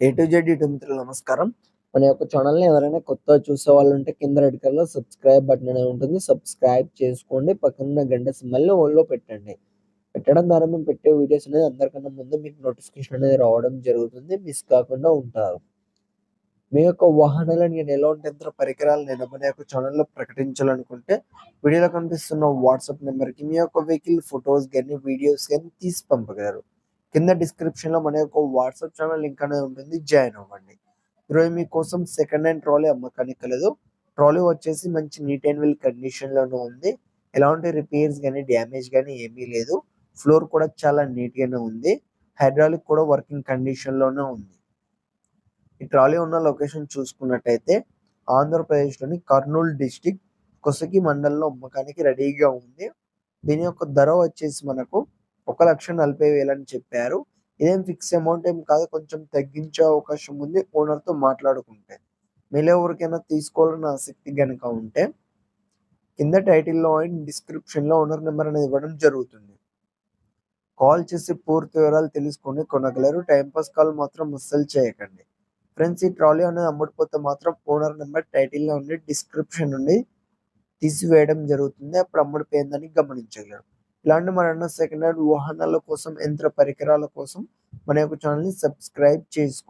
A to Z ఇటు మిత్రులు నమస్కారం. మన యొక్క ఛానల్ని ఎవరైనా కొత్త చూసే వాళ్ళు ఉంటే కింద రెడ్ కలర్లో సబ్స్క్రైబ్ బటన్ అనేది ఉంటుంది. సబ్స్క్రైబ్ చేసుకోండి. పక్కన గంట సిమ్మల్ని ఓన్లో పెట్టండి. పెట్టడం ద్వారా మేము పెట్టే వీడియోస్ అనేది అందరికన్నా ముందు మీకు నోటిఫికేషన్ అనేది రావడం జరుగుతుంది. మిస్ కాకుండా ఉంటారు. మీ యొక్క వాహనాలను నేను ఎలాంటి యంత్ర పరికరాలు నేను మన యొక్క ఛానల్లో ప్రకటించాలనుకుంటే వీడియోలో కనిపిస్తున్న వాట్సాప్ నెంబర్కి మీ యొక్క వెహికల్ ఫొటోస్ కానీ వీడియోస్ కానీ తీసి పంపగలరు. కింద డిస్క్రిప్షన్లో మన యొక్క వాట్సాప్ ఛానల్ లింక్ అనేది ఉంటుంది. జాయిన్ అవ్వండి. ఈరోజు మీకోసం సెకండ్ హ్యాండ్ ట్రాలీ అమ్మకానికి కలదు ట్రాలీ వచ్చేసి మంచి నీట్ అండ్ వెల్ కండిషన్లోనే ఉంది. ఎలాంటి రిపేర్స్ కానీ డ్యామేజ్ కానీ ఏమీ లేదు. ఫ్లోర్ కూడా చాలా నీట్ గానే ఉంది. హైడ్రాలిక్ కూడా వర్కింగ్ కండిషన్లోనే ఉంది. ఈ ట్రాలీ ఉన్న లొకేషన్ చూసుకున్నట్టయితే ఆంధ్రప్రదేశ్లోని కర్నూలు డిస్టిక్ కొసకి మండలంలో అమ్మకానికి రెడీగా ఉంది. దీని యొక్క ధర వచ్చేసి మనకు ఒక లక్ష నలభై వేలు అని చెప్పారు. ఇదేం ఫిక్స్ అమౌంట్ ఏం కాదు కొంచెం తగ్గించే అవకాశం ఉంది ఓనర్తో మాట్లాడుకుంటే. మీలో ఎవరికైనా తీసుకోవాలన్న ఆసక్తి కనుక ఉంటే కింద టైటిల్లో అండ్ డిస్క్రిప్షన్లో ఓనర్ నెంబర్ అనేది ఇవ్వడం జరుగుతుంది. కాల్ చేసి పూర్తి వివరాలు తెలుసుకొని కొనగలరు. టైంపాస్ కాల్ మాత్రం అస్సలు చేయకండి. ఫ్రెండ్స్ ఈ ట్రాలీ అనేది అమ్ముడిపోతే మాత్రం ఓనర్ నెంబర్ టైటిల్లో ఉండి డిస్క్రిప్షన్ నుండి తీసివేయడం జరుగుతుంది. అప్పుడు అమ్ముడిపోయిందని గమనించగలరు. ఇలాంటి మరన్న సెకండ్ హ్యాండ్ వాహనాల కోసం యంత్ర పరికరాల కోసం మన యొక్క ఛానల్ని సబ్స్క్రైబ్ చేసుకో